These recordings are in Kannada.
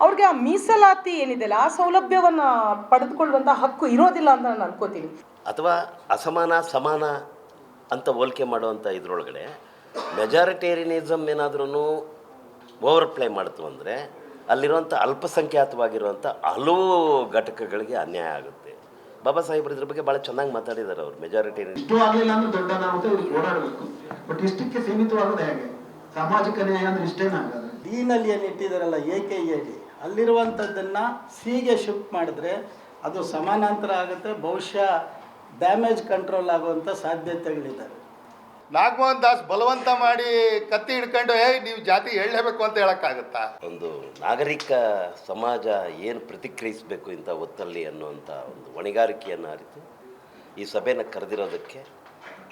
ಅವ್ರಿಗೆ ಆ ಮೀಸಲಾತಿ ಏನಿದೆಯಲ್ಲ ಆ ಸೌಲಭ್ಯವನ್ನು ಪಡೆದುಕೊಳ್ಳುವಂಥ ಹಕ್ಕು ಇರೋದಿಲ್ಲ ಅಂತ ನಾನು ಅನ್ಕೋತೀನಿ. ಅಥವಾ ಅಸಮಾನ ಸಮಾನ ಅಂತ ಹೋಲಿಕೆ ಮಾಡುವಂಥ ಇದ್ರೊಳಗಡೆ ಮೆಜಾರಿಟೇರಿಯನಿಸಮ್ ಏನಾದ್ರೂ ಓವರ್ ಪ್ಲೇ ಮಾಡ್ತು ಅಂದರೆ ಅಲ್ಲಿರುವಂಥ ಅಲ್ಪಸಂಖ್ಯಾತವಾಗಿರುವಂಥ ಹಲವು ಘಟಕಗಳಿಗೆ ಅನ್ಯಾಯ ಆಗುತ್ತೆ. ಬಾಬಾ ಸಾಹೇಬ್ರು ಇದ್ರ ಬಗ್ಗೆ ಭಾಳ ಚೆನ್ನಾಗಿ ಮಾತಾಡಿದ್ದಾರೆ ಅವರು ಮೆಜಾರಿಟಿ ಇಷ್ಟು ಆಗ್ಲಿಲ್ಲ ಅಂದ್ರೆ ದೊಡ್ಡ ಅನಾಹುತ ಇವ್ರಿಗೆ ಓಡಾಡಬೇಕು. ಬಟ್ ಇಷ್ಟಕ್ಕೆ ಸೀಮಿತವಾಗೋದು ಹೇಗೆ? ಸಾಮಾಜಿಕ ನ್ಯಾಯ ಅಂದ್ರೆ ಇಷ್ಟೇನಾಗಲ್ಲ ಡಿನಲ್ಲಿ ಏನು ಇಟ್ಟಿದಾರಲ್ಲ ಎ ಕೆ ಎ ಡಿ ಅಲ್ಲಿರುವಂಥದ್ದನ್ನು ಸಿಗೆ ಶಿಫ್ಟ್ ಮಾಡಿದ್ರೆ ಅದು ಸಮಾನಾಂತರ ಆಗುತ್ತೆ ಬಹುಶಃ ಡ್ಯಾಮೇಜ್ ಕಂಟ್ರೋಲ್ ಆಗುವಂಥ ಸಾಧ್ಯತೆಗಳಿದ್ದಾವೆ. ನಾಗಮೋಹನ್ ದಾಸ್ ಬಲವಂತ ಮಾಡಿ ಕತ್ತಿ ಹಿಡ್ಕೊಂಡು ಏ ನೀವು ಜಾತಿ ಹೇಳಲೇಬೇಕು ಅಂತ ಹೇಳೋಕ್ಕಾಗತ್ತಾ? ಒಂದು ನಾಗರಿಕ ಸಮಾಜ ಏನು ಪ್ರತಿಕ್ರಿಯಿಸಬೇಕು ಇಂಥ ಒತ್ತಲ್ಲಿ ಅನ್ನುವಂಥ ಒಂದು ಹೊಣೆಗಾರಿಕೆಯನ್ನು ಅರಿತು ಈ ಸಭೆನ ಕರೆದಿರೋದಕ್ಕೆ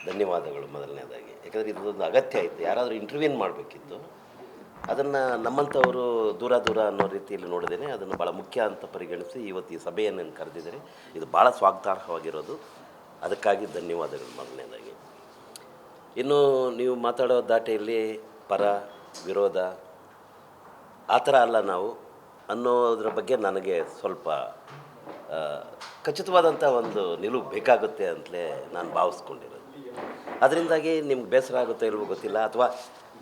ಧನ್ಯವಾದಗಳು ಮೊದಲನೇದಾಗಿ. ಯಾಕಂದರೆ ಇದೊಂದು ಅಗತ್ಯ ಇತ್ತು. ಯಾರಾದರೂ ಇಂಟರ್ವ್ಯೂನ್ ಮಾಡಬೇಕಿತ್ತು ಅದನ್ನು ನಮ್ಮಂಥವರು ದೂರ ದೂರ ಅನ್ನೋ ರೀತಿಯಲ್ಲಿ ನೋಡಿದ್ದೇನೆ. ಅದನ್ನು ಭಾಳ ಮುಖ್ಯ ಅಂತ ಪರಿಗಣಿಸಿ ಇವತ್ತು ಈ ಸಭೆಯನ್ನು ಕರೆದಿದ್ದಾರೆ, ಇದು ಭಾಳ ಸ್ವಾಗತಾರ್ಹವಾಗಿರೋದು. ಅದಕ್ಕಾಗಿ ಧನ್ಯವಾದಗಳು ಮೊದಲನೇದಾಗಿ. ಇನ್ನು ನೀವು ಮಾತಾಡೋ ದಾಟಿಯಲ್ಲಿ ಪರ, ವಿರೋಧ, ಆ ಥರ ಅಲ್ಲ ನಾವು ಅನ್ನೋದ್ರ ಬಗ್ಗೆ ನನಗೆ ಸ್ವಲ್ಪ ಖಚಿತವಾದಂಥ ಒಂದು ನಿಲುವು ಬೇಕಾಗುತ್ತೆ ಅಂತಲೇ ನಾನು ಭಾವಿಸ್ಕೊಂಡಿರೋದು. ಅದರಿಂದಾಗಿ ನಿಮ್ಗೆ ಬೇಸರ ಆಗುತ್ತೋ ಇಲ್ವೋ ಗೊತ್ತಿಲ್ಲ, ಅಥವಾ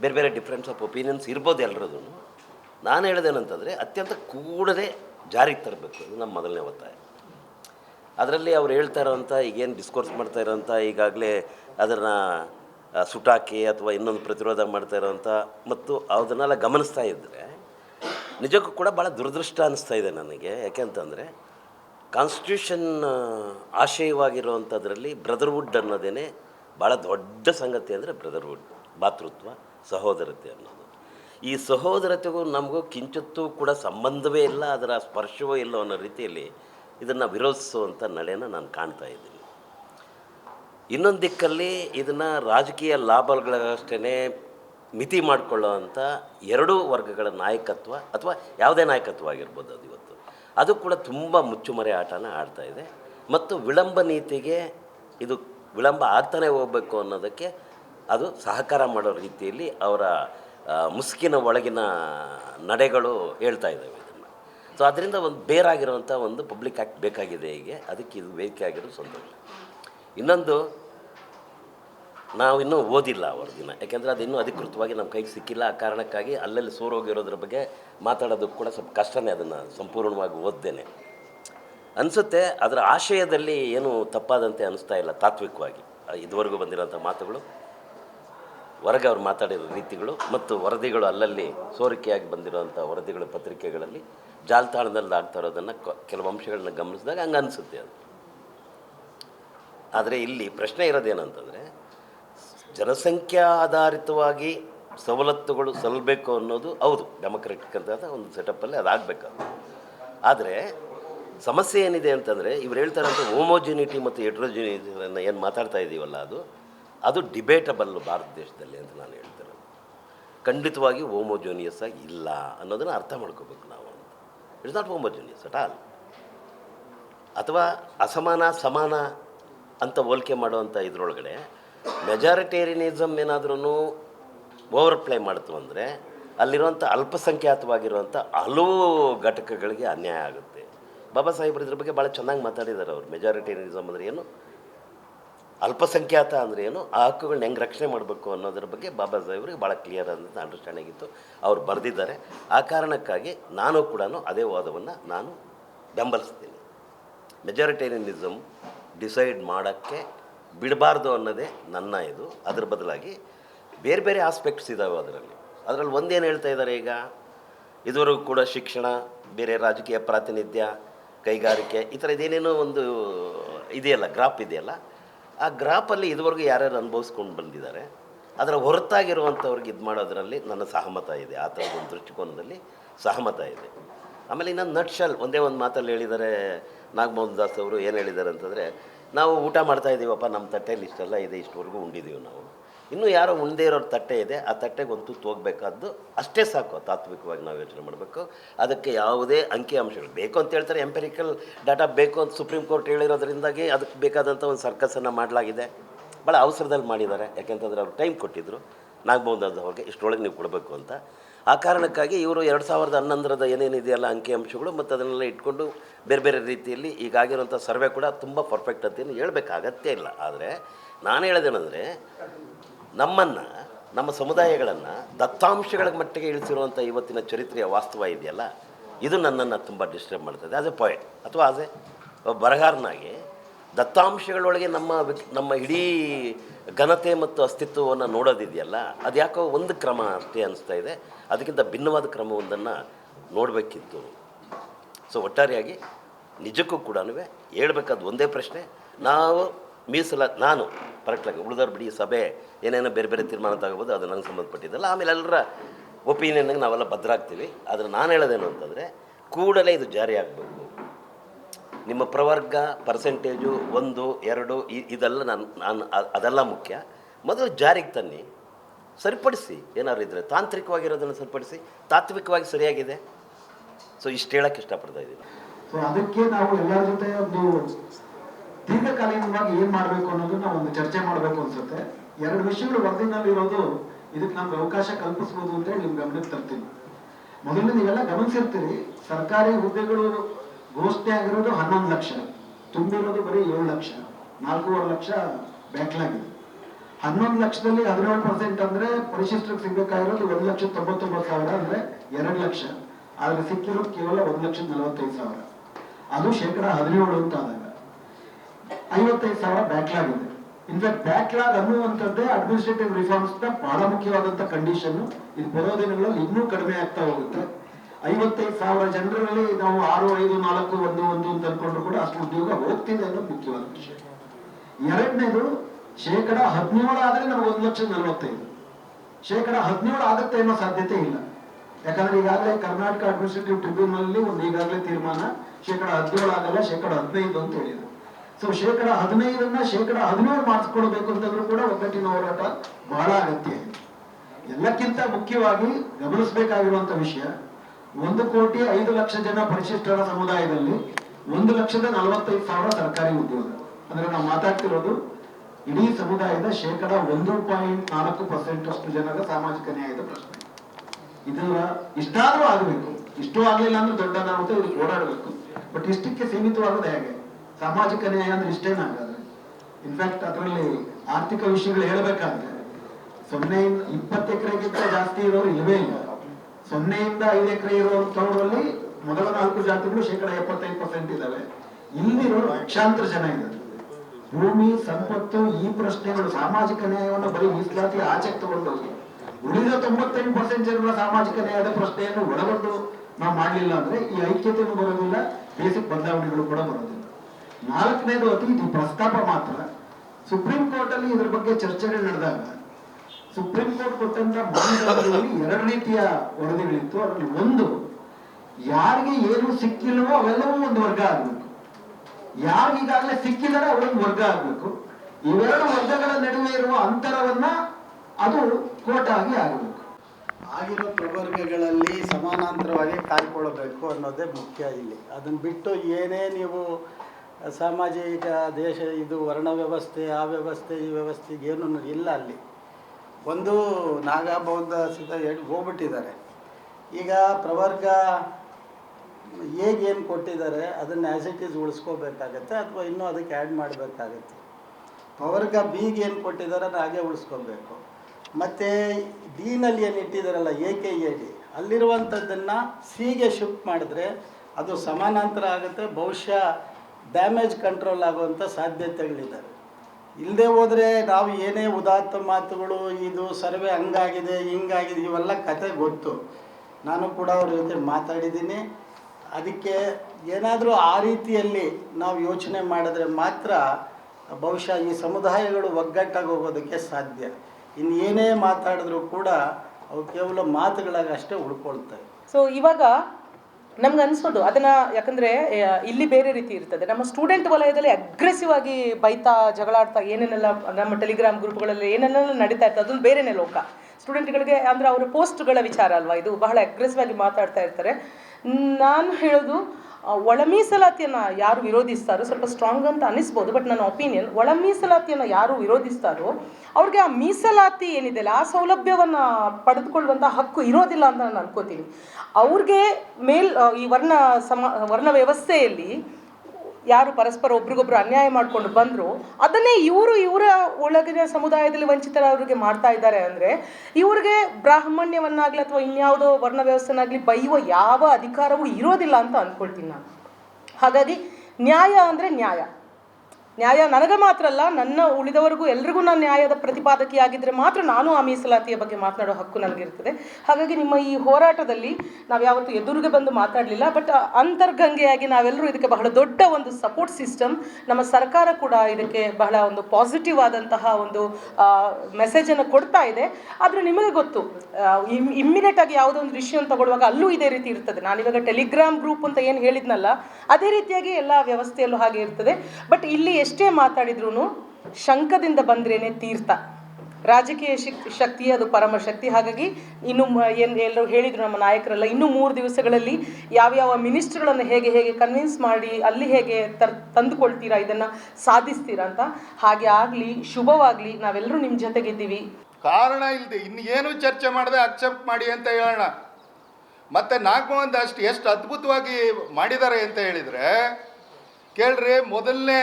ಬೇರೆ ಬೇರೆ ಡಿಫ್ರೆನ್ಸ್ ಆಫ್ ಒಪಿನಿಯನ್ಸ್ ಇರ್ಬೋದು ಎಲ್ಲರದು ನಾನು ಹೇಳೋದೇನಂತಂದರೆ ಅತ್ಯಂತ ಕೂಡಲೇ ಜಾರಿಗೆ ತರಬೇಕು ಅದು ನಮ್ಮ ಮೊದಲನೇ ಒತ್ತಾಯ. ಅದರಲ್ಲಿ ಅವ್ರು ಹೇಳ್ತಾ ಇರೋವಂಥ ಈಗೇನು ಡಿಸ್ಕೋರ್ಸ್ ಮಾಡ್ತಾ ಇರೋವಂಥ ಈಗಾಗಲೇ ಅದನ್ನು ಸುಟಾಕಿ ಅಥವಾ ಇನ್ನೊಂದು ಪ್ರತಿರೋಧ ಮಾಡ್ತಾ ಇರೋವಂಥ ಮತ್ತು ಅದನ್ನೆಲ್ಲ ಗಮನಿಸ್ತಾ ಇದ್ದರೆ ನಿಜಕ್ಕೂ ಕೂಡ ಭಾಳ ದುರದೃಷ್ಟ ಅನ್ನಿಸ್ತಾ ಇದೆ ನನಗೆ. ಯಾಕೆಂತಂದರೆ ಕಾನ್ಸ್ಟಿಟ್ಯೂಷನ್ ಆಶಯವಾಗಿರುವಂಥದ್ರಲ್ಲಿ ಬ್ರದರ್ವುಡ್ ಅನ್ನೋದೇನೆ ಭಾಳ ದೊಡ್ಡ ಸಂಗತಿ ಅಂದರೆ ಬ್ರದರ್ವುಡ್ ಭಾತೃತ್ವ. ಸಹೋದರತೆ ಅನ್ನೋದು. ಈ ಸಹೋದರತೆಗೂ ನಮಗೂ ಕಿಂಚಿತ್ತೂ ಕೂಡ ಸಂಬಂಧವೇ ಇಲ್ಲ, ಅದರ ಸ್ಪರ್ಶವೂ ಇಲ್ಲ ಅನ್ನೋ ರೀತಿಯಲ್ಲಿ ಇದನ್ನು ವಿರೋಧಿಸುವಂಥ ನಡೆನ ನಾನು ಕಾಣ್ತಾ ಇದ್ದೀನಿ. ಇನ್ನೊಂದು ದಿಕ್ಕಲ್ಲಿ ಇದನ್ನು ರಾಜಕೀಯ ಲಾಭಗಳಷ್ಟೇ ಮಿತಿ ಮಾಡಿಕೊಳ್ಳೋವಂಥ ಎರಡೂ ವರ್ಗಗಳ ನಾಯಕತ್ವ ಅಥವಾ ಯಾವುದೇ ನಾಯಕತ್ವ ಆಗಿರ್ಬೋದು ಅದು ಇವತ್ತು. ಅದು ಕೂಡ ತುಂಬ ಮುಚ್ಚುಮರೆ ಆಟನ ಆಡ್ತಾ ಇದೆ. ಮತ್ತು ವಿಳಂಬ ನೀತಿಗೆ ಇದು ವಿಳಂಬ ಆಗ್ತಾನೆ ಹೋಗಬೇಕು ಅನ್ನೋದಕ್ಕೆ ಅದು ಸಹಕಾರ ಮಾಡೋ ರೀತಿಯಲ್ಲಿ ಅವರ ಮುಸುಕಿನ ಒಳಗಿನ ನಡೆಗಳು ಹೇಳ್ತಾ ಇದ್ದಾವೆ ಇದನ್ನು. ಸೊ ಅದರಿಂದ ಒಂದು ಬೇರಾಗಿರುವಂಥ ಒಂದು ಪಬ್ಲಿಕ್ ಆ್ಯಕ್ಟ್ ಬೇಕಾಗಿದೆ ಹೀಗೆ. ಅದಕ್ಕೆ ಇದು ವೇದಿಕೆ ಆಗಿರೋದು ಸಂತೋಷ ಇನ್ನೊಂದು, ನಾವು ಇನ್ನೂ ಓದಿಲ್ಲ ಅವ್ರ ದಿನ. ಯಾಕೆಂದರೆ ಅದು ಇನ್ನೂ ಅಧಿಕೃತವಾಗಿ ನಮ್ಮ ಕೈಗೆ ಸಿಕ್ಕಿಲ್ಲ. ಆ ಕಾರಣಕ್ಕಾಗಿ ಅಲ್ಲಲ್ಲಿ ಸೋರೋಗಿರೋದ್ರ ಬಗ್ಗೆ ಮಾತಾಡೋದಕ್ಕೆ ಕೂಡ ಸ್ವಲ್ಪ ಕಷ್ಟನೇ ಅದನ್ನು ಸಂಪೂರ್ಣವಾಗಿ ಓದ್ದೇನೆ. ಅನಿಸುತ್ತೆ, ಅದರ ಆಶಯದಲ್ಲಿ ಏನು ತಪ್ಪಾದಂತೆ ಅನಿಸ್ತಾ ಇಲ್ಲ ತಾತ್ವಿಕವಾಗಿ. ಇದುವರೆಗೂ ಬಂದಿರೋಂಥ ಮಾತುಗಳು. ಹೊರಗೆ ಅವ್ರು ಮಾತಾಡಿರೋ ರೀತಿಗಳು ಮತ್ತು ವರದಿಗಳು ಅಲ್ಲಲ್ಲಿ ಸೋರಿಕೆಯಾಗಿ ಬಂದಿರೋಂಥ ವರದಿಗಳು ಪತ್ರಿಕೆಗಳಲ್ಲಿ ಜಾಲತಾಣದಲ್ಲಿ ಆಗ್ತಾ ಇರೋದನ್ನು ಕೆಲವು ಅಂಶಗಳನ್ನ ಗಮನಿಸಿದಾಗ ಹಂಗೆ ಅನಿಸುತ್ತೆ ಅದು. ಆದರೆ ಇಲ್ಲಿ ಪ್ರಶ್ನೆ ಇರೋದೇನಂತಂದರೆ ಜನಸಂಖ್ಯಾ ಆಧಾರಿತವಾಗಿ ಸವಲತ್ತುಗಳು ಸಲ್ಲಬೇಕು ಅನ್ನೋದು ಹೌದು, ಡೆಮೊಕ್ರೆಟಿಕ್ ಅಂತ ಒಂದು ಸೆಟಪ್ಪಲ್ಲಿ ಅದಾಗಬೇಕು ಆದರೆ ಸಮಸ್ಯೆ ಏನಿದೆ ಅಂತಂದರೆ, ಇವ್ರು ಹೇಳ್ತಾರಂತ ಹೋಮೋಜಿನಿಟಿ ಮತ್ತು ಹೆಟ್ರೋಜಿನಿಟಿಯನ್ನು ಏನು ಮಾತಾಡ್ತಾ ಇದ್ದೀವಲ್ಲ ಅದು ಅದು ಡಿಬೇಟಬಲ್ ಭಾರತ ದೇಶದಲ್ಲಿ ಅಂತ ನಾನು ಹೇಳ್ತಿರೋದು ಖಂಡಿತವಾಗಿ ಹೋಮೋಜೋನಿಯಸ್ ಆಗಿ ಇಲ್ಲ ಅನ್ನೋದನ್ನು ಅರ್ಥ ಮಾಡ್ಕೋಬೇಕು ನಾವು ಅಂತ. It's not homogeneous at all ಅಥವಾ ಅಸಮಾನ, ಸಮಾನ ಅಂತ ಹೋಲಿಕೆ ಮಾಡುವಂಥ ಇದರೊಳಗಡೆ ಮೆಜಾರಿಟೇರಿಯನಿಸಮ್ ಏನಾದ್ರೂ ಓವರ್ ಪ್ಲೇ ಮಾಡ್ತು ಅಂದರೆ ಅಲ್ಲಿರುವಂಥ ಅಲ್ಪಸಂಖ್ಯಾತವಾಗಿರುವಂಥ ಹಲವು ಘಟಕಗಳಿಗೆ ಅನ್ಯಾಯ ಆಗುತ್ತೆ. ಬಾಬಾ ಸಾಹೇಬ್ರು ಇದ್ರ ಬಗ್ಗೆ ಭಾಳ ಚೆನ್ನಾಗಿ ಮಾತಾಡಿದ್ದಾರೆ ಅವರು. ಮೆಜಾರಿಟೇರಿಯನಿಸಮ್ ಅಂದರೆ ಏನು? ಅಲ್ಪಸಂಖ್ಯಾತ ಅಂದರೆ ಏನು? ಆ ಹಕ್ಕುಗಳನ್ನ ಹೆಂಗೆ ರಕ್ಷಣೆ ಮಾಡಬೇಕು ಅನ್ನೋದ್ರ ಬಗ್ಗೆ ಬಾಬಾ ಸಾಹೇಬ್ರಿಗೆ ಭಾಳ ಕ್ಲಿಯರ್ ಅಂತ ಅಂಡರ್ಸ್ಟ್ಯಾಂಡಿಂಗ್ ಇತ್ತು ಅವ್ರು ಬರೆದಿದ್ದಾರೆ. ಆ ಕಾರಣಕ್ಕಾಗಿ ನಾನು ಕೂಡ ಅದೇ ವಾದವನ್ನು ನಾನು ಬೆಂಬಲಿಸ್ತೀನಿ. ಮೆಜಾರಿಟೇರಿಯನಿಸಮ್ ಡಿಸೈಡ್ ಮಾಡೋಕ್ಕೆ ಬಿಡಬಾರ್ದು ಅನ್ನೋದೇ ನನ್ನ ಇದು. ಅದ್ರ ಬದಲಾಗಿ ಬೇರೆ ಬೇರೆ ಆಸ್ಪೆಕ್ಟ್ಸ್ ಇದ್ದಾವೆ ಅದರಲ್ಲಿ. ಅದರಲ್ಲಿ ಒಂದೇನು ಹೇಳ್ತಾ ಇದ್ದಾರೆ ಈಗ? ಇದುವರೆಗೂ ಕೂಡ ಶಿಕ್ಷಣ, ಬೇರೆ ರಾಜಕೀಯ ಪ್ರಾತಿನಿಧ್ಯ, ಕೈಗಾರಿಕೆ ಈ ಥರ ಇದೇನೇನೋ ಒಂದು ಇದೆಯಲ್ಲ, ಗ್ರಾಫ್ ಇದೆಯಲ್ಲ? ಆ ಗ್ರಾಪಲ್ಲಿ ಇದುವರೆಗೂ ಯಾರ್ಯಾರು ಅನುಭವಿಸ್ಕೊಂಡು ಬಂದಿದ್ದಾರೆ, ಅದರ ಹೊರತಾಗಿರುವಂಥವ್ರಿಗೆ ಇದು ಮಾಡೋದರಲ್ಲಿ ನನ್ನ ಸಹಮತ ಇದೆ. ಆ ಥರದ ಒಂದು ದೃಷ್ಟಿಕೋನದಲ್ಲಿ ಸಹಮತ ಇದೆ. ಆಮೇಲೆ ಇನ್ನೊಂದು ನಟ್ಶಲ್, ಒಂದೇ ಒಂದು ಮಾತಲ್ಲಿ ಹೇಳಿದ್ದಾರೆ, ನಾಗಮೋಹನ್ ದಾಸ್ ಅವರು ಏನು ಹೇಳಿದ್ದಾರೆ ಅಂತಂದರೆ, ನಾವು ಊಟ ಮಾಡ್ತಾ ಇದ್ದೀವಪ್ಪ ನಮ್ಮ ತಟ್ಟೆಯಲ್ಲಿ ಇಷ್ಟೆಲ್ಲ ಇದೆ, ಇಷ್ಟವರೆಗೂ ಉಂಡಿದ್ದೀವಿ ನಾವು. ಇನ್ನೂ ಯಾರೋ ಮುಂದೆ ಇರೋರು ತಟ್ಟೆ ಇದೆ, ಆ ತಟ್ಟೆಗೆ ಒಂದು ತುತ್ತು ಹೋಗ್ಬೇಕಾದ್ದು ಅಷ್ಟೇ ಸಾಕು, ತಾತ್ವಿಕವಾಗಿ ನಾವು ಯೋಚನೆ ಮಾಡಬೇಕು. ಅದಕ್ಕೆ ಯಾವುದೇ ಅಂಕಿ ಅಂಶಗಳು ಬೇಕು ಅಂತ ಹೇಳ್ತಾರೆ ಎಂಪೆರಿಕಲ್ ಡಾಟಾ ಬೇಕು ಅಂತ ಸುಪ್ರೀಂ ಕೋರ್ಟ್ ಹೇಳಿರೋದ್ರಿಂದಾಗಿ ಅದಕ್ಕೆ ಬೇಕಾದಂಥ ಒಂದು ಸರ್ಕಸನ್ನು ಮಾಡಲಾಗಿದೆ. ಭಾಳ ಅವಸರದಲ್ಲಿ ಮಾಡಿದ್ದಾರೆ, ಯಾಕೆಂತಂದರೆ ಅವ್ರು ಟೈಮ್ ಕೊಟ್ಟಿದ್ದರು ದಾಸ್ ಅವ್ರಿಗೆ ಇಷ್ಟರೊಳಗೆ ನೀವು ಕೊಡಬೇಕು ಅಂತ. ಆ ಕಾರಣಕ್ಕಾಗಿ ಇವರು ಎರಡು ಸಾವಿರದ ಹನ್ನೊಂದರದ ಏನೇನಿದೆಯಲ್ಲ ಅಂಕಿಅಂಶಗಳು ಮತ್ತು ಅದನ್ನೆಲ್ಲ ಇಟ್ಕೊಂಡು ಬೇರೆ ಬೇರೆ ರೀತಿಯಲ್ಲಿ ಈಗಾಗಿರುವಂಥ ಸರ್ವೆ ಕೂಡ ತುಂಬ ಪರ್ಫೆಕ್ಟ್ ಅಂತ ಏನು ಹೇಳಬೇಕಾಗತ್ತೇ ಇಲ್ಲ. ಆದರೆ ನಾನು ಹೇಳೋದೇನೆಂದರೆ ನಮ್ಮನ್ನು, ನಮ್ಮ ಸಮುದಾಯಗಳನ್ನು ದತ್ತಾಂಶಗಳ ಮಟ್ಟಿಗೆ ಇಳಿಸಿರುವಂಥ ಇವತ್ತಿನ ಚರಿತ್ರೆಯ ವಾಸ್ತವ ಇದೆಯಲ್ಲ? ಇದು ನನ್ನನ್ನು ತುಂಬ ಡಿಸ್ಟರ್ಬ್ ಮಾಡ್ತದೆ. ಆಸ್ ಎ ಪಾಯಿಂಟ್ ಅಥವಾ ಆಸ್ ಎ ಬರಗಾರನಾಗಿ ದತ್ತಾಂಶಗಳೊಳಗೆ ನಮ್ಮ ನಮ್ಮ ಇಡೀ ಘನತೆ ಮತ್ತು ಅಸ್ತಿತ್ವವನ್ನು ನೋಡೋದಿದೆಯಲ್ಲ ಅದು ಯಾಕೋ ಒಂದು ಕ್ರಮ ಅಷ್ಟೇ ಅನಿಸ್ತಾ ಇದೆ. ಅದಕ್ಕಿಂತ ಭಿನ್ನವಾದ ಕ್ರಮವೊಂದನ್ನು ನೋಡಬೇಕಿತ್ತು. ಸೊ ಒಟ್ಟಾರೆಯಾಗಿ ನಿಜಕ್ಕೂ ಕೂಡ ಹೇಳಬೇಕಾದ ಒಂದೇ ಪ್ರಶ್ನೆ. ನಾವು ಮೀಸಲ, ನಾನು, ಪರಕ್ಲಾಗಿ ಉಳಿದವ್ರು ಬಿಡಿ ಸಭೆ ಏನೇನೋ ಬೇರೆ ಬೇರೆ ತೀರ್ಮಾನ ತಗೋಬೋದು, ಅದು ನನಗೆ ಸಂಬಂಧಪಟ್ಟಿದ್ದಲ್ಲ. ಆಮೇಲೆ ಎಲ್ಲರ ಒಪಿನಿಯನ್ಗೆ ನಾವೆಲ್ಲ ಭದ್ರಾಗ್ತೀವಿ. ಆದರೆ ನಾನು ಹೇಳೋದೇನು ಅಂತಂದರೆ, ಕೂಡಲೇ ಇದು ಜಾರಿ ಆಗಬೇಕು. ನಿಮ್ಮ ಪ್ರವರ್ಗ, ಪರ್ಸೆಂಟೇಜು, ಒಂದು, ಎರಡು ಇದೆಲ್ಲ ನಾನು ನಾನು ಅದೆಲ್ಲ ಮುಖ್ಯ. ಮೊದಲು ಜಾರಿಗೆ ತನ್ನಿ. ಸರಿಪಡಿಸಿ. ಏನಾದ್ರು ಇದ್ದರೆ ತಾಂತ್ರಿಕವಾಗಿರೋದನ್ನು ಸರಿಪಡಿಸಿ. ತಾತ್ವಿಕವಾಗಿ ಸರಿಯಾಗಿದೆ. ಸೊ ಇಷ್ಟು ಹೇಳಕ್ಕೆ ಇಷ್ಟಪಡ್ತಾ ಇದ್ದೀನಿ. ಸೊ ಅದಕ್ಕೆ ನಾವು ಎಲ್ಲರ ಜೊತೆ ಒಂದು ದೀರ್ಘಕಾಲೀನವಾಗಿ ಏನು ಮಾಡಬೇಕು ಅನ್ನೋದನ್ನ ಒಂದು ಚರ್ಚೆ ಮಾಡಬೇಕು ಅನ್ಸುತ್ತೆ. ಎರಡು ವಿಷಯಗಳು ವರದಿನಲ್ಲಿ ಇರೋದು, ಇದಕ್ಕೆ ನಮ್ಗೆ ಅವಕಾಶ ಕಲ್ಪಿಸ್ಬೋದು ಅಂತ ಹೇಳಿ ನಿಮ್ ಗಮನಕ್ಕೆ ತರ್ತೀನಿ. ಮೊದಲು ನೀವೆಲ್ಲ ಗಮನಿಸಿರ್ತೀರಿ, ಸರ್ಕಾರಿ ಹುದ್ದೆಗಳು ಘೋಷಣೆ ಆಗಿರೋದು ಹನ್ನೊಂದು ಲಕ್ಷ, ತುಂಬಿರೋದು ಬರೀ ಏಳು ಲಕ್ಷ, ನಾಲ್ಕೂವರೆ ಲಕ್ಷ ಬ್ಯಾಕ್ಲಾಗಿದೆ. ಹನ್ನೊಂದು ಲಕ್ಷದಲ್ಲಿ ಹದಿನೇಳು ಪರ್ಸೆಂಟ್ ಅಂದ್ರೆ ಪರಿಶಿಷ್ಟರಿಗೆ ಸಿಗ್ಬೇಕಾಗಿರೋದು ಒಂದು ಲಕ್ಷ ತೊಂಬತ್ತೊಂಬತ್ತು ಸಾವಿರ ಅಂದ್ರೆ ಎರಡು ಲಕ್ಷ, ಆದ್ರೆ ಸಿಕ್ಕಿರೋದು ಕೇವಲ ಒಂದು ಲಕ್ಷದ ನಲವತ್ತೈದು ಸಾವಿರ. ಅದು ಶೇಕಡ ಹದಿನೇಳು ಅಂತ ಆದಾಗ ಐವತ್ತೈದು ಸಾವಿರ ಬ್ಯಾಕ್ಲಾಗ್ ಇದೆ ಇನ್ಫ್ಯಾಕ್ಟ್ ಬ್ಯಾಕ್ಲಾಗ್ ಅನ್ನುವಂಥದ್ದೇ ಅಡ್ಮಿನಿಸ್ಟ್ರೇಟಿವ್ ರಿಫಾರ್ಮ್ಸ್ನ ಬಹಳ ಮುಖ್ಯವಾದಂತ ಕಂಡೀಷನ್ ಇದು ಬರೋ ದಿನಗಳಲ್ಲಿ ಇನ್ನೂ ಕಡಿಮೆ ಆಗ್ತಾ ಹೋಗುತ್ತೆ. ಐವತ್ತೈದು ಸಾವಿರ ಜನರಲ್ಲಿ ನಾವು ಆರು, ಐದು, ನಾಲ್ಕು, ಒಂದು ಒಂದು ಅಂತ ಅನ್ಕೊಂಡ್ರು ಕೂಡ ಅಷ್ಟು ಉದ್ಯೋಗ ಹೋಗ್ತಿದೆ ಅನ್ನೋದು ಮುಖ್ಯವಾದ ವಿಷಯ. ಎರಡನೇದು, ಶೇಕಡ ಹದಿನೇಳು ಆದ್ರೆ ನಮ್ಗೆ ಒಂದು ಲಕ್ಷ ನಲವತ್ತೈದು. ಶೇಕಡ ಹದಿನೇಳು ಆಗುತ್ತೆ ಅನ್ನೋ ಸಾಧ್ಯತೆ ಇಲ್ಲ. ಯಾಕಂದ್ರೆ ಈಗಾಗಲೇ ಕರ್ನಾಟಕ ಅಡ್ಮಿನಿಸ್ಟ್ರೇಟಿವ್ ಟ್ರಿಬ್ಯೂನಲ್ ಒಂದು ಈಗಾಗಲೇ ತೀರ್ಮಾನ, ಶೇಕಡ ಹದಿನೇಳು ಆಗಲ್ಲ, ಶೇಕಡ ಹದಿನೈದು ಅಂತ ಹೇಳಿದೆ ಸೊ ಶೇಕಡ ಹದಿನೈದನ್ನ ಶೇಕಡ ಹದಿನೇಳು ಮಾಡಿಸ್ಕೊಳ್ಬೇಕು ಅಂತಂದ್ರೂ ಕೂಡ ಒಗ್ಗಟ್ಟಿನ ಹೋರಾಟ ಬಹಳ ಅಗತ್ಯ ಎಲ್ಲಕ್ಕಿಂತ ಮುಖ್ಯವಾಗಿ ಗಮನಿಸಬೇಕಾಗಿರುವಂತ ವಿಷಯ, ಒಂದು ಕೋಟಿ ಐದು ಲಕ್ಷ ಜನ ಪರಿಶಿಷ್ಟರ ಸಮುದಾಯದಲ್ಲಿ ಒಂದು ಲಕ್ಷದ ನಲವತ್ತೈದು ಸಾವಿರ ಸರ್ಕಾರಿ ಉದ್ಯೋಗ. ಅಂದ್ರೆ ನಾವು ಮಾತಾಡ್ತಿರೋದು, ಇಡೀ ಸಮುದಾಯದ ಶೇಕಡ ಒಂದು ಪಾಯಿಂಟ್ ನಾಲ್ಕು ಪರ್ಸೆಂಟ್ ಅಷ್ಟು ಜನರ ಸಾಮಾಜಿಕ ನ್ಯಾಯದ ಪ್ರಶ್ನೆ. ಇದರ ಇಷ್ಟಾದ್ರೂ ಆಗಬೇಕು. ಇಷ್ಟು ಆಗಲಿಲ್ಲ ಅಂದ್ರೆ ದೊಡ್ಡ ನಾವು ಇದಕ್ಕೆ ಓಡಾಡಬೇಕು ಬಟ್ ಇಷ್ಟಕ್ಕೆ ಸೀಮಿತವಾಗೋದು ಹೇಗೆ? ಸಾಮಾಜಿಕ ನ್ಯಾಯ ಅಂದ್ರೆ ಇಷ್ಟೇನಾಗಾದ್ರೆ ಇನ್ಫ್ಯಾಕ್ಟ್ ಅದರಲ್ಲಿ ಆರ್ಥಿಕ ವಿಷಯಗಳು ಹೇಳಬೇಕಾದ್ರೆ, ಸೊನ್ನೆಯಿಂದ ಇಪ್ಪತ್ತು ಎಕರೆಗಿಂತ ಜಾಸ್ತಿ ಇರೋರು ಇಲ್ಲವೇ ಇಲ್ಲ. ಸೊನ್ನೆಯಿಂದ ಐದು ಎಕರೆ ಇರುವಂತವರಲ್ಲಿ ಮೊದಲ ನಾಲ್ಕು ಜಾತಿಗಳು ಶೇಕಡ ಎಪ್ಪತ್ತೈದು ಪರ್ಸೆಂಟ್ ಇದಾವೆ ಇಲ್ಲಿರೋ ಲಕ್ಷಾಂತರ ಜನ ಇದ್ದಾರೆ. ಭೂಮಿ, ಸಂಪತ್ತು ಈ ಪ್ರಶ್ನೆಗಳು ಸಾಮಾಜಿಕ ನ್ಯಾಯವನ್ನು ಬರೀ ಮೀಸಲಾತಿ ಆಚೆ ತಗೊಂಡೋಗಿ ಉಳಿದ ತೊಂಬತ್ತೆಂಟು ಪರ್ಸೆಂಟ್ ಜನರ ಸಾಮಾಜಿಕ ನ್ಯಾಯದ ಪ್ರಶ್ನೆಯನ್ನು ಒಳಗೊಂಡು ನಾವು ಮಾಡಲಿಲ್ಲ ಅಂದ್ರೆ ಈ ಐಕ್ಯತೆಯೂ ಬರೋದಿಲ್ಲ, ಬೇಸಿಕ್ ಬದಲಾವಣೆಗಳು ಕೂಡ ಬರೋದಿಲ್ಲ. ನಾಲ್ಕನೇದು ಅತಿ ಇದು ಪ್ರಸ್ತಾಪ ಮಾತ್ರ. ಸುಪ್ರೀಂ ಕೋರ್ಟ್ ಅಲ್ಲಿ ಇದ್ರ ಬಗ್ಗೆ ಚರ್ಚೆಗಳು ನಡೆದಾಗ ಸುಪ್ರೀಂ ಕೋರ್ಟ್ ಕೊಟ್ಟಂತ ಎರಡು ರೀತಿಯ ವರದಿಗಳಿತ್ತು. ಅದರಲ್ಲಿ ಒಂದು, ಯಾರಿಗೆ ಏನು ಸಿಕ್ಕಿಲ್ಲವೋ ಅವೆಲ್ಲವೂ ಒಂದು ವರ್ಗ ಆಗಬೇಕು. ಯಾರಿಗೆ ಈಗಾಗಲೇ ಸಿಕ್ಕಿದರೆ ಅವರೊಂದು ವರ್ಗ ಆಗಬೇಕು. ಇವೆರಡು ವರ್ಗಗಳ ನಡುವೆ ಇರುವ ಅಂತರವನ್ನ ಅದು ಕೋಟ ಆಗಿ ಆಗಬೇಕು ಆಗಿರೋ ಪ್ರವರ್ಗಗಳಲ್ಲಿ ಸಮಾನಾಂತರವಾಗಿ ಕಾಯ್ಕೊಳ್ಬೇಕು ಅನ್ನೋದೇ ಮುಖ್ಯ ಇಲ್ಲಿ. ಅದನ್ನ ಬಿಟ್ಟು ಏನೇ ನೀವು ಸಾಮಾಜಿಕ ದೇಶ ಇದು ವರ್ಣ ವ್ಯವಸ್ಥೆ, ಆ ವ್ಯವಸ್ಥೆ, ಈ ವ್ಯವಸ್ಥೆಗೆ ಏನು ಇಲ್ಲ ಅಲ್ಲಿ. ಒಂದು ನಾಗಾಭವನದ ಸಿದ್ಧ ಹೇಳಿ ಹೋಗ್ಬಿಟ್ಟಿದ್ದಾರೆ. ಈಗ ಪ್ರವರ್ಗ ಹೇಗೇನು ಕೊಟ್ಟಿದ್ದಾರೆ, ಅದನ್ನು ಆ್ಯಸ್ ಇಟ್ ಈಸ್ ಉಳಿಸ್ಕೋಬೇಕಾಗತ್ತೆ ಅಥವಾ ಇನ್ನೂ ಅದಕ್ಕೆ ಆ್ಯಡ್ ಮಾಡಬೇಕಾಗತ್ತೆ? ಪ್ರವರ್ಗ ಬಿಗೆ ಏನು ಕೊಟ್ಟಿದ್ದಾರೆ ಅದು ಹಾಗೆ ಉಳಿಸ್ಕೋಬೇಕು. ಮತ್ತು ಡಿನಲ್ಲಿ ಏನು ಇಟ್ಟಿದ್ದಾರಲ್ಲ ಎ ಕೆ ಎ ಡಿ ಅಲ್ಲಿರುವಂಥದ್ದನ್ನು ಸಿಗೆ ಶಿಫ್ಟ್ ಮಾಡಿದ್ರೆ ಅದು ಸಮಾನಾಂತರ ಆಗುತ್ತೆ, ಬಹುಶಃ ಡ್ಯಾಮೇಜ್ ಕಂಟ್ರೋಲ್ ಆಗುವಂಥ ಸಾಧ್ಯತೆಗಳಿದ್ದಾವೆ ಇಲ್ಲದೆ ಹೋದರೆ ನಾವು ಏನೇ ಉದಾತ್ತ ಮಾತುಗಳು, ಇದು ಸರ್ವೆ ಹಂಗಾಗಿದೆ, ಹಿಂಗಾಗಿದೆ, ಇವೆಲ್ಲ ಕತೆ ಗೊತ್ತು. ನಾನು ಕೂಡ ಅವ್ರ ಜೊತೆ ಮಾತಾಡಿದ್ದೀನಿ. ಅದಕ್ಕೆ ಏನಾದರೂ ಆ ರೀತಿಯಲ್ಲಿ ನಾವು ಯೋಚನೆ ಮಾಡಿದ್ರೆ ಮಾತ್ರ ಬಹುಶಃ ಈ ಸಮುದಾಯಗಳು ಒಗ್ಗಟ್ಟಾಗಿ ಹೋಗೋದಕ್ಕೆ ಸಾಧ್ಯ. ಇನ್ನು ಏನೇ ಮಾತಾಡಿದ್ರೂ ಕೂಡ ಅವು ಕೇವಲ ಮಾತುಗಳಾಗಷ್ಟೇ ಉಳ್ಕೊಳ್ತವೆ. ಸೊ ಇವಾಗ ನಮ್ಗೆ ಅನ್ಸೋದು. ಅದನ್ನ ಯಾಕಂದ್ರೆ ಇಲ್ಲಿ ಬೇರೆ ರೀತಿ ಇರ್ತದೆ. ನಮ್ಮ ಸ್ಟೂಡೆಂಟ್ ವಲಯದಲ್ಲಿ ಅಗ್ರೆಸಿವ್ ಆಗಿ ಬೈತಾ, ಜಗಳಾಡ್ತಾ, ಏನೇನೆಲ್ಲ ನಮ್ಮ ಟೆಲಿಗ್ರಾಮ್ ಗ್ರೂಪ್ಗಳಲ್ಲಿ ಏನೇನೆಲ್ಲ ನಡೀತಾ ಇರ್ತದೆ, ಅದೊಂದು ಬೇರೆನೇ ಲೋಕ. ಸ್ಟೂಡೆಂಟ್ಗಳಿಗೆ ಅಂದ್ರೆ ಅವರ ಪೋಸ್ಟ್ಗಳ ವಿಚಾರ ಅಲ್ವಾ? ಇದು ಬಹಳ ಅಗ್ರೆಸಿವ್ ಆಗಿ ಮಾತಾಡ್ತಾ ಇರ್ತಾರೆ. ನಾನು ಹೇಳೋದು ಒಳ ಮೀಸಲಾತಿಯನ್ನು ಯಾರು ವಿರೋಧಿಸ್ತಾರೋ ಸ್ವಲ್ಪ ಸ್ಟ್ರಾಂಗ್ ಅಂತ ಅನಿಸ್ಬೋದು ಬಟ್ ನನ್ನ ಒಪಿನಿಯನ್ ಒಳ ಮೀಸಲಾತಿಯನ್ನು ಯಾರು ವಿರೋಧಿಸ್ತಾರೋ ಅವ್ರಿಗೆ ಆ ಮೀಸಲಾತಿ ಏನಿದೆಯಲ್ಲ ಆ ಸೌಲಭ್ಯವನ್ನು ಪಡೆದುಕೊಳ್ಳುವಂಥ ಹಕ್ಕು ಇರೋದಿಲ್ಲ ಅಂತ ನಾನು ಅನ್ಕೋತೀನಿ. ಅವ್ರಿಗೆ ಮೇಲ್ ಈ ವರ್ಣ ಸಮ, ವರ್ಣ ವ್ಯವಸ್ಥೆಯಲ್ಲಿ ಯಾರು ಪರಸ್ಪರ ಒಬ್ರಿಗೊಬ್ರು ಅನ್ಯಾಯ ಮಾಡ್ಕೊಂಡು ಬಂದರು, ಅದನ್ನೇ ಇವರು ಇವರ ಒಳಗಿನ ಸಮುದಾಯದಲ್ಲಿ ವಂಚಿತರವ್ರಿಗೆ ಮಾಡ್ತಾ ಇದ್ದಾರೆ ಅಂದರೆ, ಇವ್ರಿಗೆ ಬ್ರಾಹ್ಮಣ್ಯವನ್ನಾಗಲಿ ಅಥವಾ ಇನ್ಯಾವುದೋ ವರ್ಣ ವ್ಯವಸ್ಥೆನಾಗಲಿ ಬೈಯುವ ಯಾವ ಅಧಿಕಾರವೂ ಇರೋದಿಲ್ಲ ಅಂತ ಅಂದ್ಕೊಳ್ತೀನಿ ನಾನು. ಹಾಗಾಗಿ ನ್ಯಾಯ ಅಂದರೆ ನ್ಯಾಯ. ನ್ಯಾಯ ನನಗೆ ಮಾತ್ರ ಅಲ್ಲ, ನನ್ನ ಉಳಿದವರಿಗೂ ಎಲ್ರಿಗೂ ನಾನು ನ್ಯಾಯದ ಪ್ರತಿಪಾದಕಿಯಾಗಿದ್ದರೆ ಮಾತ್ರ ನಾನು ಆ ಮೀಸಲಾತಿಯ ಬಗ್ಗೆ ಮಾತನಾಡೋ ಹಕ್ಕು ನನಗಿರ್ತದೆ. ಹಾಗಾಗಿ ನಿಮ್ಮ ಈ ಹೋರಾಟದಲ್ಲಿ ನಾವು ಯಾವತ್ತೂ ಎದುರಿಗೆ ಬಂದು ಮಾತಾಡಲಿಲ್ಲ, ಬಟ್ ಅಂತರ್ಗಂಗೆಯಾಗಿ ನಾವೆಲ್ಲರೂ ಇದಕ್ಕೆ ಬಹಳ ದೊಡ್ಡ ಒಂದು ಸಪೋರ್ಟ್ ಸಿಸ್ಟಮ್ ನಮ್ಮ ಸರ್ಕಾರ ಕೂಡ ಇದಕ್ಕೆ ಬಹಳ ಒಂದು ಪಾಸಿಟಿವ್ ಆದಂತಹ ಒಂದು ಮೆಸೇಜನ್ನು ಕೊಡ್ತಾ ಇದೆ. ಆದರೆ ನಿಮಗೆ ಗೊತ್ತು ಇಮ್ಮಿಡಿಯೇಟ್ ಆಗಿ ಯಾವುದೋ ಒಂದು ವಿಷಯವನ್ನು ತಗೊಳ್ಳುವಾಗ ಅಲ್ಲೂ ಇದೇ ರೀತಿ ಇರ್ತದೆ. ನಾನಿವಾಗ ಟೆಲಿಗ್ರಾಮ್ ಗ್ರೂಪ್ ಅಂತ ಏನು ಹೇಳಿದ್ನಲ್ಲ, ಅದೇ ರೀತಿಯಾಗಿ ಎಲ್ಲ ವ್ಯವಸ್ಥೆಯಲ್ಲೂ ಹಾಗೆ ಇರ್ತದೆ. ಬಟ್ ಇಲ್ಲಿ ಎಷ್ಟೇ ಮಾತಾಡಿದ್ರೂ ಶಂಕದಿಂದ ಬಂದ್ರೇನೆ ತೀರ್ಥ. ರಾಜಕೀಯ ಶಿಕ್, ಶಕ್ತಿ ಅದು ಪರಮ ಶಕ್ತಿ. ಹಾಗಾಗಿ ಇನ್ನು ಏನು ಎಲ್ಲರೂ ಹೇಳಿದರು ನಮ್ಮ ನಾಯಕರೆಲ್ಲ, ಇನ್ನು ಮೂರು ದಿವಸಗಳಲ್ಲಿ ಯಾವ್ಯಾವ ಮಿನಿಸ್ಟ್ರುಗಳನ್ನು ಹೇಗೆ ಹೇಗೆ ಕನ್ವಿನ್ಸ್ ಮಾಡಿ, ಅಲ್ಲಿ ಹೇಗೆ ತರ್, ತಂದುಕೊಳ್ತೀರಾ, ಇದನ್ನು ಸಾಧಿಸ್ತೀರಾ ಅಂತ ಹಾಗೆ ಆಗಲಿ, ಶುಭವಾಗಲಿ, ನಾವೆಲ್ಲರೂ ನಿಮ್ಮ ಜೊತೆಗಿದ್ದೀವಿ. ಕಾರಣ ಇಲ್ಲದೆ ಏನು ಚರ್ಚೆ ಮಾಡದೆ ಅಕ್ಸೆಪ್ಟ್ ಮಾಡಿ ಅಂತ ಹೇಳೋಣ. ಮತ್ತು ನಾಗಮೋಹನ್ ದಾಸ್ ಎಷ್ಟು ಅದ್ಭುತವಾಗಿ ಮಾಡಿದ್ದಾರೆ ಅಂತ ಹೇಳಿದರೆ, ಕೇಳ್ರಿ, ಮೊದಲನೇ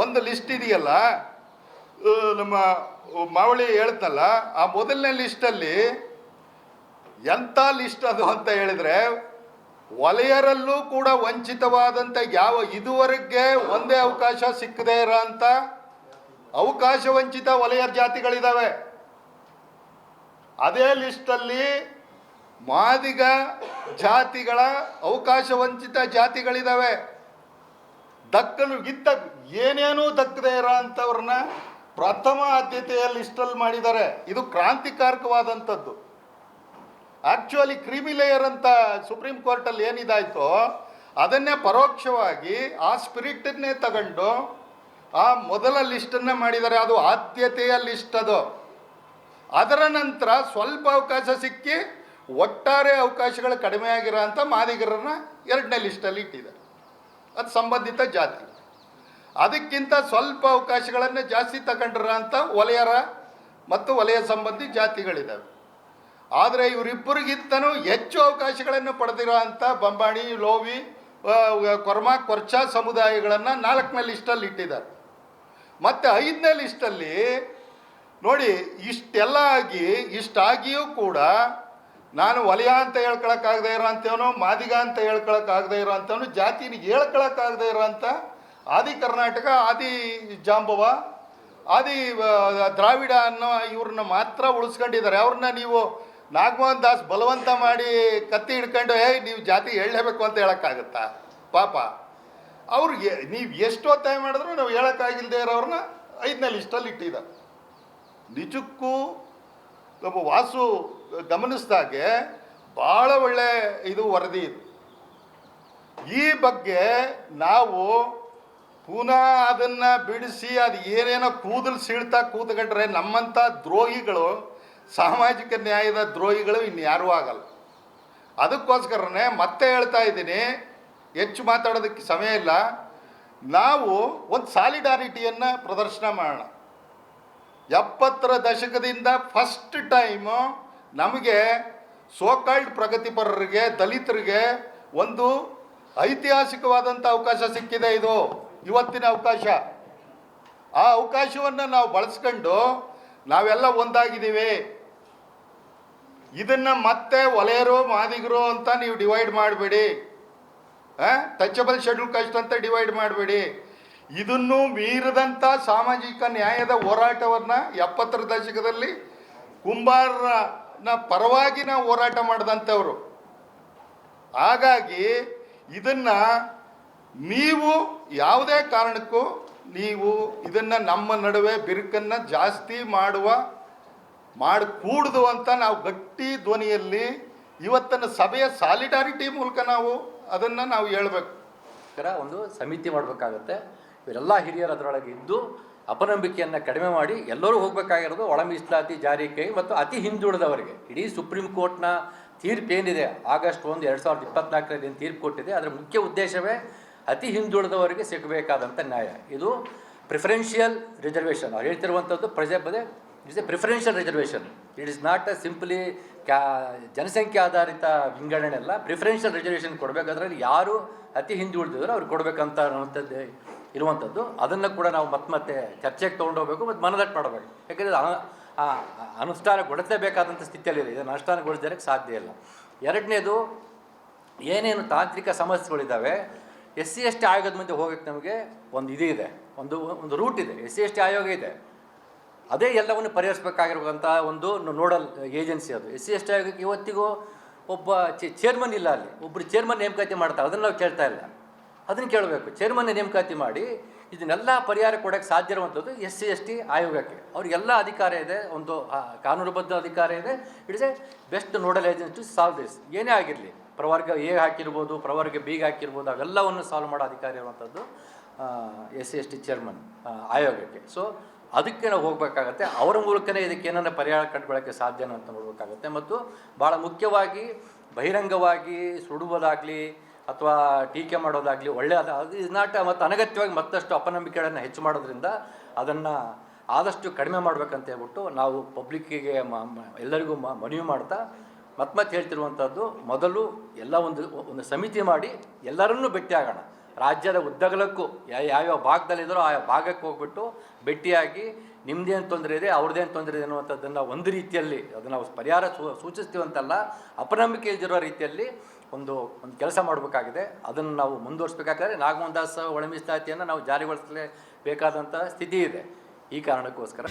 ಒಂದು ಲಿಸ್ಟ್ ಇದೆಯಲ್ಲ? ನಮ್ಮ ಮಾವಳಿ ಹೇಳ್ತಲ್ಲ, ಆ ಮೊದಲನೇ ಲಿಸ್ಟಲ್ಲಿ ಎಂಥ ಲಿಸ್ಟ್ ಅದು ಅಂತ ಹೇಳಿದರೆ ವಲಯರಲ್ಲೂ ಕೂಡ ವಂಚಿತವಾದಂಥ ಯಾವ ಇದುವರೆಗೆ ಒಂದೇ ಅವಕಾಶ ಸಿಕ್ಕದೇ ಅಂತ ಅವಕಾಶ ವಂಚಿತ ವಲಯ ಜಾತಿಗಳಿದ್ದಾವೆ ಅದೇ ಲಿಸ್ಟಲ್ಲಿ ಮಾದಿಗ ಜಾತಿಗಳ ಅವಕಾಶ ವಂಚಿತ ಜಾತಿಗಳಿದ್ದಾವೆ ದಕ್ಕಲು ಇದ್ದ ಏನೇನೂ ದಕ್ಕದೇ ಇರೋ ಅಂಥವ್ರನ್ನ ಪ್ರಥಮ ಆದ್ಯತೆಯ ಲಿಸ್ಟಲ್ಲಿ ಮಾಡಿದ್ದಾರೆ. ಇದು ಕ್ರಾಂತಿಕಾರಕವಾದಂಥದ್ದು. ಆ್ಯಕ್ಚುಲಿ ಕ್ರೀಮಿ ಲೇಯರ್ ಅಂತ ಸುಪ್ರೀಂ ಕೋರ್ಟಲ್ಲಿ ಏನಿದಾಯ್ತೋ, ಅದನ್ನೇ ಪರೋಕ್ಷವಾಗಿ ಆ ಸ್ಪಿರಿಟನ್ನೇ ತಗೊಂಡು ಆ ಮೊದಲ ಲಿಸ್ಟನ್ನು ಮಾಡಿದ್ದಾರೆ. ಅದು ಆದ್ಯತೆಯ ಲಿಸ್ಟ್ ಅದು. ಅದರ ನಂತರ ಸ್ವಲ್ಪ ಅವಕಾಶ ಸಿಕ್ಕಿ, ಒಟ್ಟಾರೆ ಅವಕಾಶಗಳು ಕಡಿಮೆ ಆಗಿರೋ ಅಂಥ ಮಾದಿಗರನ್ನ ಎರಡನೇ ಲಿಸ್ಟಲ್ಲಿ ಇಟ್ಟಿದ್ದಾರೆ. ಅದು ಸಂಬಂಧಿತ ಜಾತಿ. ಅದಕ್ಕಿಂತ ಸ್ವಲ್ಪ ಅವಕಾಶಗಳನ್ನು ಜಾಸ್ತಿ ತಗೊಂಡಿರೋ ಅಂಥ ವಲಯರ ಮತ್ತು ವಲಯ ಸಂಬಂಧಿ ಜಾತಿಗಳಿದ್ದಾವೆ ಆದರೆ ಇವರಿಬ್ಬರಿಗಿಂತನೂ ಹೆಚ್ಚು ಅವಕಾಶಗಳನ್ನು ಪಡೆದಿರೋ ಅಂಥ ಬಂಬಾಣಿ, ಲೋವಿ ಕೊರ್ಮ, ಕೊರ್ಚ ಸಮುದಾಯಗಳನ್ನು ನಾಲ್ಕನೇ ಲಿಸ್ಟಲ್ಲಿ ಇಟ್ಟಿದ್ದಾರೆ. ಮತ್ತು ಐದನೇ ಲಿಸ್ಟಲ್ಲಿ ನೋಡಿ ಇಷ್ಟೆಲ್ಲ ಆಗಿ ಇಷ್ಟಾಗಿಯೂ ಕೂಡ ನಾನು ವಲಯ ಅಂತ ಹೇಳ್ಕೊಳಕ್ಕಾಗದೇ ಇರೋ ಅಂಥವನು ಮಾದಿಗ ಅಂತ ಹೇಳ್ಕೊಳಕ್ಕಾಗದೇ ಇರೋ ಅಂಥವನು ಜಾತಿನ ಹೇಳ್ಕೊಳಕ್ಕಾಗದೇ ಇರೋ ಅಂತ ಆದಿ ಕರ್ನಾಟಕ, ಆದಿ ಜಾಂಬವ, ಆದಿ ದ್ರಾವಿಡ ಅನ್ನೋ ಇವ್ರನ್ನ ಮಾತ್ರ ಉಳಿಸ್ಕೊಂಡಿದ್ದಾರೆ. ಅವ್ರನ್ನ ನೀವು ನಾಗಮೋಹನ್ ದಾಸ್ ಬಲವಂತ ಮಾಡಿ ಕತ್ತಿ ಹಿಡ್ಕೊಂಡು ಏ ನೀವು ಜಾತಿ ಹೇಳಲೇಬೇಕು ಅಂತ ಹೇಳೋಕ್ಕಾಗತ್ತಾ? ಪಾಪ. ಅವ್ರಿಗೆ ನೀವು ಎಷ್ಟು ಒತ್ತಾಯ ಮಾಡಿದ್ರು ನಾವು ಹೇಳೋಕ್ಕಾಗಿಲ್ಲದೆ ಇರೋರನ್ನ ಐದನೇ ಲಿಸ್ಟಲ್ಲಿ ಇಟ್ಟಿದ್ದಾರೆ ನಿಜಕ್ಕೂ ಒಬ್ಬ ವಾಸು ಗಮನಿಸಿದಾಗೆ ಭಾಳ ಒಳ್ಳೆ ಇದು ವರದಿ ಇದು. ಈ ಬಗ್ಗೆ ನಾವು ಪುನಃ ಅದನ್ನು ಬಿಡಿಸಿ ಅದು ಏನೇನೋ ಕೂದಲು ಸೀಳ್ತಾ ಕೂತ್ಕೊಂಡ್ರೆ ನಮ್ಮಂಥ ದ್ರೋಹಿಗಳು, ಸಾಮಾಜಿಕ ನ್ಯಾಯದ ದ್ರೋಹಿಗಳು ಇನ್ಯಾರೂ ಆಗಲ್ಲ. ಅದಕ್ಕೋಸ್ಕರನೇ ಮತ್ತೆ ಹೇಳ್ತಾ ಇದ್ದೀನಿ, ಹೆಚ್ಚು ಮಾತಾಡೋದಕ್ಕೆ ಸಮಯ ಇಲ್ಲ. ನಾವು ಒಂದು ಸಾಲಿಡಾರಿಟಿಯನ್ನು ಪ್ರದರ್ಶನ ಮಾಡೋಣ. ಎಪ್ಪತ್ತರ ದಶಕದಿಂದ ಫಸ್ಟ್ ಟೈಮು ನಮಗೆ ಸೋಕಾಲ್ಡ್ ಪ್ರಗತಿಪರರಿಗೆ, ದಲಿತರಿಗೆ ಒಂದು ಐತಿಹಾಸಿಕವಾದಂಥ ಅವಕಾಶ ಸಿಕ್ಕಿದೆ ಇದು, ಇವತ್ತಿನ ಅವಕಾಶ. ಆ ಅವಕಾಶವನ್ನು ನಾವು ಬಳಸ್ಕೊಂಡು ನಾವೆಲ್ಲ ಒಂದಾಗಿದ್ದೀವಿ. ಇದನ್ನು ಮತ್ತೆ ಒಲೆಯರು, ಮಾದಿಗರು ಅಂತ ನೀವು ಡಿವೈಡ್ ಮಾಡಬೇಡಿ. ಟಚಬಲ್ ಶೆಡ್ಯೂಲ್ ಕಾಸ್ಟ್ ಅಂತ ಡಿವೈಡ್ ಮಾಡಬೇಡಿ. ಇದನ್ನು ಮೀರಿದಂಥ ಸಾಮಾಜಿಕ ನ್ಯಾಯದ ಹೋರಾಟವನ್ನು ಎಪ್ಪತ್ತರ ದಶಕದಲ್ಲಿ ಕುಂಬಾರನ ಪರವಾಗಿ ನಾವು ಹೋರಾಟ ಮಾಡಿದಂಥವರು. ಹಾಗಾಗಿ ಇದನ್ನು ನೀವು ಯಾವುದೇ ಕಾರಣಕ್ಕೂ ನೀವು ಇದನ್ನು ನಮ್ಮ ನಡುವೆ ಬಿರುಕನ್ನು ಜಾಸ್ತಿ ಮಾಡುವ, ಮಾಡಕೂಡದು ಅಂತ ನಾವು ಗಟ್ಟಿ ಧ್ವನಿಯಲ್ಲಿ ಇವತ್ತಿನ ಸಭೆಯ ಸಾಲಿಡಾರಿಟಿ ಮೂಲಕ ನಾವು ಅದನ್ನು ನಾವು ಹೇಳಬೇಕು. ಒಂದು ಸಮಿತಿ ಮಾಡಬೇಕಾಗತ್ತೆ. ಇವರೆಲ್ಲ ಹಿರಿಯರು ಅದರೊಳಗೆ ಇದ್ದು ಅಪನಂಬಿಕೆಯನ್ನು ಕಡಿಮೆ ಮಾಡಿ ಎಲ್ಲರೂ ಹೋಗಬೇಕಾಗಿರೋದು ಒಳ ಮೀಸಲಾತಿ ಜಾರಿ ಕೈ ಮತ್ತು ಅತಿ ಹಿಂದುಳಿದವರಿಗೆ. ಇಡೀ ಸುಪ್ರೀಂ ಕೋರ್ಟ್ನ ತೀರ್ಪು ಏನಿದೆ? ಆಗಸ್ಟ್ ಒಂದು, ಎರಡು ಸಾವಿರದ ಇಪ್ಪತ್ನಾಲ್ಕರಲ್ಲಿ ಏನು ತೀರ್ಪು ಕೊಟ್ಟಿದೆ? ಅದರ ಮುಖ್ಯ ಉದ್ದೇಶವೇ ಅತಿ ಹಿಂದುಳಿದವರಿಗೆ ಸಿಗಬೇಕಾದಂಥ ನ್ಯಾಯ. ಇದು ಪ್ರಿಫರೆನ್ಷಿಯಲ್ ರಿಸರ್ವೇಷನ್. ಅವ್ರು ಹೇಳ್ತಿರುವಂಥದ್ದು ಪ್ರಜೆ ಪದೇ it's a preferential reservation. It is not a simply ಕ್ಯಾ, ಜನಸಂಖ್ಯೆ ಆಧಾರಿತ ವಿಂಗಡಣೆ ಅಲ್ಲ. ಪ್ರಿಫರೆನ್ಷಿಯಲ್ ರಿಸರ್ವೇಷನ್ ಕೊಡಬೇಕು ಅದರಲ್ಲಿ ಯಾರು ಅತಿ ಹಿಂದುಳಿದಿದ್ರು ಅವ್ರು ಕೊಡಬೇಕಂತ ಅನ್ನುವಂಥದ್ದು ಇರುವಂಥದ್ದು, ಅದನ್ನು ಕೂಡ ನಾವು ಮತ್ತೆ ಮತ್ತೆ ಚರ್ಚೆಗೆ ತೊಗೊಂಡೋಗ್ಬೇಕು ಮತ್ತು ಮನದಟ್ಟು ಮಾಡಬೇಕು. ಯಾಕೆಂದರೆ ಅನುಷ್ಠಾನಗೊಳಿಸಲೇಬೇಕಾದಂಥ ಸ್ಥಿತಿಯಲ್ಲಿದೆ ಇದನ್ನು ಅನುಷ್ಠಾನಗೊಳಿಸಲಿಕ್ಕೆ ಸಾಧ್ಯ ಇಲ್ಲ. ಎರಡನೇದು, ಏನೇನು ತಾಂತ್ರಿಕ ಸಮಸ್ಯೆಗಳಿದ್ದಾವೆ ಎಸ್ ಸಿ ಎಸ್ ಟಿ ಆಯೋಗದ ಮುಂದೆ ಹೋಗೋಕ್ಕೆ ನಮಗೆ ಒಂದು ಇದು ಇದೆ. ಒಂದು ಒಂದು ರೂಟ್ ಇದೆ. ಎಸ್ ಸಿ ಎಸ್ ಟಿ ಆಯೋಗ ಇದೆ. ಅದೇ ಎಲ್ಲವನ್ನು ಪರಿಹರಿಸಬೇಕಾಗಿರುವಂಥ ಒಂದು ನೋಡಲ್ ಏಜೆನ್ಸಿ ಅದು. ಎಸ್ ಸಿ ಎಸ್ ಟಿ ಆಯೋಗಕ್ಕೆ ಇವತ್ತಿಗೂ ಒಬ್ಬ ಚೇರ್ಮನ್ ಇಲ್ಲ ಅಲ್ಲಿ. ಒಬ್ಬರು ಚೇರ್ಮನ್ ನೇಮಕಾತಿ ಮಾಡ್ತಾರೆ. ಅದನ್ನು ನಾವು ಕೇಳ್ತಾ ಇಲ್ಲ. ಅದನ್ನು ಕೇಳಬೇಕು. ಚೇರ್ಮನ್ ನೇಮಕಾತಿ ಮಾಡಿ ಇದನ್ನೆಲ್ಲ ಪರಿಹಾರ ಕೊಡೋಕ್ಕೆ ಸಾಧ್ಯ ಇರುವಂಥದ್ದು ಎಸ್ ಸಿ, ಎಸ್ ಟಿ ಆಯೋಗಕ್ಕೆ. ಅವ್ರಿಗೆಲ್ಲ ಅಧಿಕಾರ ಇದೆ, ಒಂದು ಕಾನೂನುಬದ್ಧ ಅಧಿಕಾರ ಇದೆ. It's a best nodal agency solve this ಏನೇ ಆಗಿರಲಿ, ಪ್ರವರ್ಗ ಎ ಹಾಕಿರ್ಬೋದು, ಪ್ರವರ್ಗ ಬಿಗೆ ಹಾಕಿರ್ಬೋದು, ಅವೆಲ್ಲವನ್ನು ಸಾಲ್ವ್ ಮಾಡೋ ಅಧಿಕಾರ ಇರುವಂಥದ್ದು S C, S T chairman ಆಯೋಗಕ್ಕೆ. ಸೊ ಅದಕ್ಕೆ ನಾವು ಹೋಗಬೇಕಾಗತ್ತೆ. ಅವರ ಮೂಲಕನೇ ಇದಕ್ಕೆ ಏನನ್ನ ಪರಿಹಾರ ಕಂಡುಕೊಳ್ಳೋಕ್ಕೆ ಸಾಧ್ಯನೋ ಅಂತ ನೋಡಬೇಕಾಗತ್ತೆ. ಮತ್ತು ಭಾಳ ಮುಖ್ಯವಾಗಿ ಬಹಿರಂಗವಾಗಿ ಸುಡುವುದಾಗಲಿ ಅಥವಾ ಟೀಕೆ ಮಾಡೋದಾಗಲಿ ಒಳ್ಳೆಯದ, ಅದು ಇಸ್ ನಾಟ್ ಮತ್ತು ಅನಗತ್ಯವಾಗಿ ಮತ್ತಷ್ಟು ಅಪನಂಬಿಕೆಗಳನ್ನು ಹೆಚ್ಚು ಮಾಡೋದ್ರಿಂದ ಅದನ್ನು ಆದಷ್ಟು ಕಡಿಮೆ ಮಾಡಬೇಕಂತ ಹೇಳ್ಬಿಟ್ಟು ನಾವು ಪಬ್ಲಿಕ್ಕಿಗೆ ಎಲ್ಲರಿಗೂ ಮನವಿ ಮಾಡ್ತಾ ಮತ್ತೆ ಮತ್ತೆ ಹೇಳ್ತಿರುವಂಥದ್ದು ಮೊದಲು ಎಲ್ಲ ಒಂದು ಒಂದು ಸಮಿತಿ ಮಾಡಿ ಎಲ್ಲರನ್ನೂ ಭೇಟಿಯಾಗೋಣ. ರಾಜ್ಯದ ಉದ್ದಗಲಕ್ಕೂ ಯಾವ ಯಾವ್ಯಾವ ಭಾಗದಲ್ಲಿದ್ದಾರೋ ಆ ಭಾಗಕ್ಕೆ ಹೋಗ್ಬಿಟ್ಟು ಭೇಟಿಯಾಗಿ ನಿಮ್ಮದೇನು ತೊಂದರೆ ಇದೆ ಅವ್ರದ್ದೇನು ತೊಂದರೆ ಇದೆ ಅನ್ನುವಂಥದ್ದನ್ನು ಒಂದು ರೀತಿಯಲ್ಲಿ ಅದನ್ನು ಪರಿಹಾರ ಸೂಚಿಸ್ತೀವಂತಲ್ಲ, ಅಪನಂಬಿಕೆ ಇದ್ದಿರೋ ರೀತಿಯಲ್ಲಿ ಒಂದು ಒಂದು ಕೆಲಸ ಮಾಡಬೇಕಾಗಿದೆ. ಅದನ್ನು ನಾವು ಮುಂದುವರಿಸಬೇಕಾದ್ರೆ ನಾಗಮೋಹನ್ ದಾಸ್ ಒಳ ನಾವು ನಾವು ಜಾರಿಗೊಳಿಸಲೇಬೇಕಾದಂಥ ಸ್ಥಿತಿ ಇದೆ. ಈ ಕಾರಣಕ್ಕೋಸ್ಕರ.